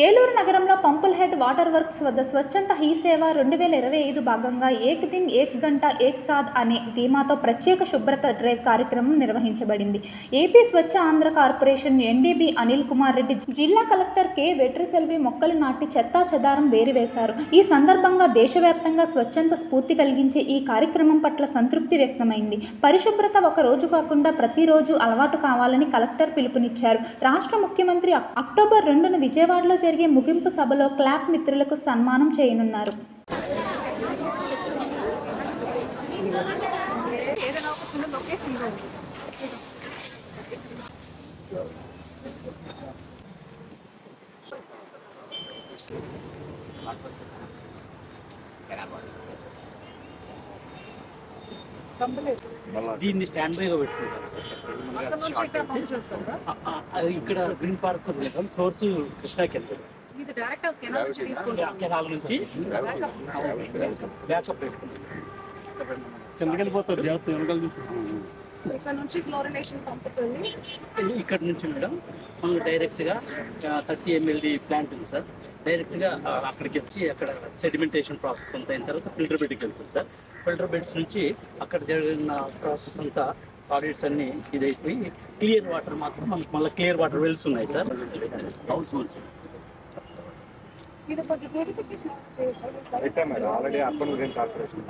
ఏలూరు నగరంలో పంపుల్ head water works వద్ద స్వచ్ఛంద హీ సేవ రెండు వేల ఇరవై ఐదు భాగంగా ఏక్ దిన్ ఏక్ గంట ఏక్ సాద్ అనే ధీమాతో ప్రత్యేక శుభ్రత డ్రైవ్ కార్యక్రమం నిర్వహించబడింది. AP Swachh Andhra corporation NDB Anil Kumar Reddy జిల్లా కలెక్టర్ కె వెట్రిసెల్వి మొక్కలు నాటి చెత్తా చెదారం వేరివేశారు. ఈ సందర్భంగా దేశవ్యాప్తంగా స్వచ్ఛంద స్ఫూర్తి కలిగించే ఈ కార్యక్రమం పట్ల సంతృప్తి వ్యక్తమైంది. పరిశుభ్రత ఒక రోజు కాకుండా ప్రతిరోజు అలవాటు కావాలని కలెక్టర్ పిలుపునిచ్చారు. రాష్ట్ర ముఖ్యమంత్రి అక్టోబర్ రెండున విజయవాడలో జరిగే ముగింపు సభలో క్లాప్ మిత్రులకు సన్మానం చేయనున్నారు. దీన్ని స్టాండ్ బైగా పెట్టుకుంటారు సార్. ఇక్కడ గ్రీన్ పార్క్ ఉంది కదా సోర్స్ కృష్ణాకి డైరెక్ట్ కెనాల్ నుంచి తీసుకుంటాం కెనాల్ నుంచి బ్యాకప్ పెట్టుకుంటాం కిందకి వెళ్ళిపోతారు జాగ్రత్త వెనకాల చూసుకుంటాం ఇక్కడ నుంచి క్లోరినేషన్ పంపుతుంది. ఇక్కడ నుంచి మేడం మనం డైరెక్ట్గా థర్టీ ఎంఎల్డి ప్లాంట్ ఉంది సార్. డైరెక్ట్గా ఆ, అక్కడికి వచ్చి అక్కడ సెడిమెంటేషన్ ప్రాసెస్ అంతా అయిన తర్వాత ఫిల్టర్ బెడ్కి వెళ్తుంది సార్. ఫిల్టర్ బెడ్స్ నుంచి అక్కడ జరిగిన ప్రాసెస్ అంతా సాలిడ్స్ అన్ని ఇదైపోయి క్లియర్ వాటర్ మాత్రం మనకి మళ్ళీ క్లియర్ వాటర్ వెల్స్ ఉన్నాయి సార్. హౌస్ హోల్స్ పెట్టాం madam. Already urban green corporation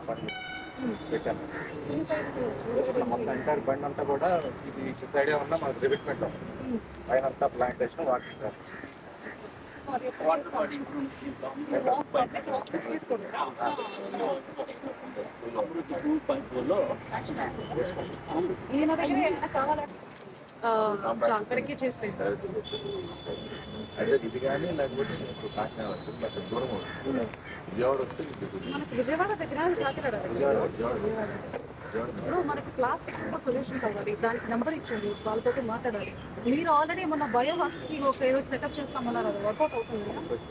మొత్తం ఎంటైర్ బండి అంతా కూడా ఇది ఇటు సైడే ఉన్న మనకు రివిట్మెంట్ వస్తుంది. పైన అంతా ప్లాంటేషన్ వాటర్. సారీ లో ఈయన దగ్గర ఏమైనా కావాలంటే అక్కడికి చేస్తే అదే ఇది కానీ లేకపోతే మీకు కాకినాడ వస్తుంది అక్కడ దూరం వస్తుంది విజయవాడ వస్తే ఇది దూరం. మనకి విజయవాడ దగ్గర కాకినాడ దగ్గర. విజయవాడ విజయవాడ విజయవాడ. విజయవాడ ఇప్పుడు మనకి ప్లాస్టిక్ సొల్యూషన్ కావాలి. దానికి నెంబర్ ఇచ్చారు వాళ్ళతో మాట్లాడాలి. మీరు ఆల్రెడీ మన బయో హాస్పిటల్ ఒక ఏదో సెటప్ చేస్తామన్నారు. అది వర్కౌట్ అవుతుంది?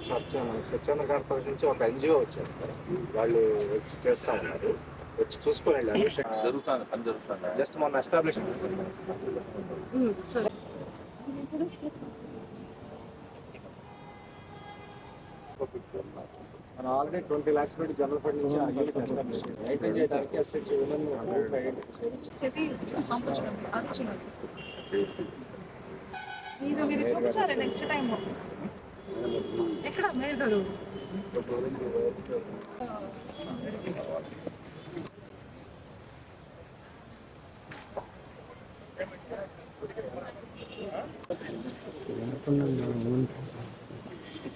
స్వచ్ఛ మనకి స్వచ్ఛంద కార్పొరేషన్ నుంచి ఒక ఎన్జిఓ వచ్చారు సార్ వాళ్ళు చేస్తా ఉన్నారు. వచ్చి చూసుకొని వెళ్ళారు జరుగుతాను పని జరుగుతాను జస్ట్ మొన్న ఎస్టాబ్లిష్ సరే. ఆల్రెడీ ట్వంటీ లాక్స్ పెట్టి జనరల్ ఫండ్ నుంచి మెయింటైన్ చేయడానికి ఎస్హెచ్ ఉమెన్ చేసి మీరు మీరు చూపించాలి నెక్స్ట్ టైం ఎక్కడ? మీరు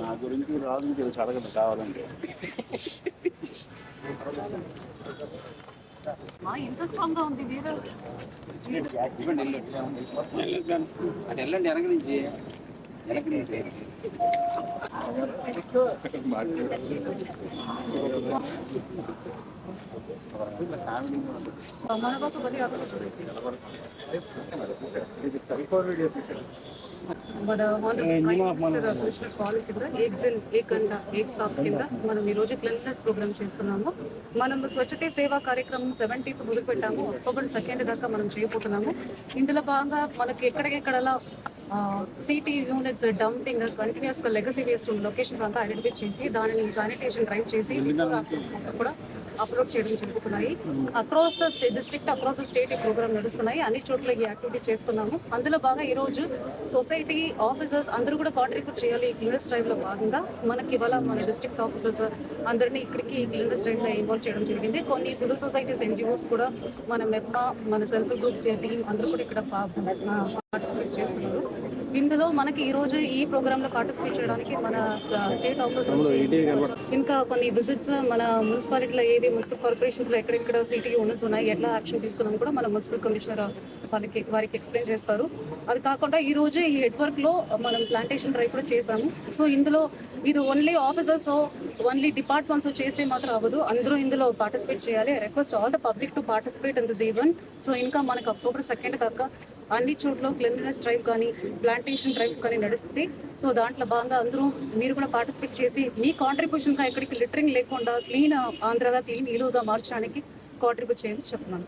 నా గురించి రాదు మీకు తెలిసి అడగదు కావాలంటే స్ట్రాంగ్గా ఉంది అటు వెళ్ళండి వెనక నుంచి. వెనక నుంచి. మన కోసం బతి ఇది బిఫోర్ కాలేజ్ కింద ఏక్ దిన్ ఏక్ గంట ఏక్ సాప్ కింద మనం ఈ రోజు క్లెన్సెస్ ప్రోగ్రామ్ చేస్తున్నాము మనం స్వచ్ఛతే సేవా కార్యక్రమం సెవెంటీన్త్ మొదలు పెట్టాము అక్టోబర్ సెకండ్ దాకా మనం చేయబోతున్నాము ఇందులో భాగంగా మనకి ఎక్కడికెక్కడలా సిటీ యూనిట్స్ డంపింగ్ కంటిన్యూస్గా లెగసీ వేస్ట్ లొకేషన్స్ అంతా ఐడెంటిఫై చేసి దానిని శానిటేషన్ డ్రైవ్ చేసి కూడా అప్లోడ్ చేయడం జరుగుతున్నాయి. Across the state district across the state ఈ ప్రోగ్రామ్ నడుస్తున్నాయి. అన్ని చోట్ల ఈ యాక్టివిటీ చేస్తున్నాము. అందులో బాగా ఈరోజు సొసైటీ ఆఫీసర్స్ అందరూ కూడా కాంట్రిబ్యూట్ చేయాలి ఈ క్లీనర్స్ డ్రైవ్లో భాగంగా. మనకి ఇవాళ మన డిస్ట్రిక్ట్ ఆఫీసర్స్ అందరినీ ఇక్కడికి ఈ క్లీనర్స్ డ్రైవ్లో ఇన్వాల్వ్ చేయడం జరిగింది. కొన్ని సివిల్ సొసైటీస్ ఎన్జిఓస్ కూడా మన మెప్మా మన సెల్ఫ్ గ్రూప్ టీం అందరూ కూడా ఇక్కడ పార్టిసిపేట్ చేస్తున్నారు. ఇందులో మనకి ఈ రోజు ఈ ప్రోగ్రామ్లో పార్టిసిపేట్ చేయడానికి మన స్ట- స్టేట్ ఆఫీస్ నుంచి ఇంకా కొన్ని విజిట్స్ మన మున్సిపాలిటీలో ఏది మున్సిపల్ కార్పొరేషన్స్లో ఎక్కడెక్కడ సిటీ యూనిట్స్ ఉన్నాయి ఎట్లా యాక్షన్ తీసుకున్నాం కూడా మన మున్సిపల్ కమిషనర్ వాళ్ళకి వారికి ఎక్స్ప్లెయిన్ చేస్తారు. అది కాకుండా ఈ రోజు ఈ హెడ్ వర్క్లో మనం ప్లాంటేషన్ డ్రైవ్ కూడా చేశాము. సో ఇందులో ఇది ఓన్లీ ఆఫీసర్స్ ఓన్లీ డిపార్ట్మెంట్స్ చేస్తే మాత్రం అవ్వదు. అందరూ ఇందులో పార్టిసిపేట్ చేయాలి. Request all the public to participate in this event so ఇంకా మనకు అక్టోబర్ సెకండ్ దాకా అన్ని చోట్ల క్లీన్లీనెస్ డ్రైవ్ కానీ ప్లాంటేషన్ డ్రైవ్స్ కానీ నడుస్తుంది. సో దాంట్లో బాగా అందరూ మీరు కూడా పార్టిసిపేట్ చేసి మీ కాంట్రిబ్యూషన్గా ఎక్కడికి లిటరింగ్ లేకుండా క్లీన్ ఆంధ్రగా క్లీన్ ఇలువుగా మార్చడానికి కాంట్రిబ్యూట్ చేయండి చెప్తున్నాను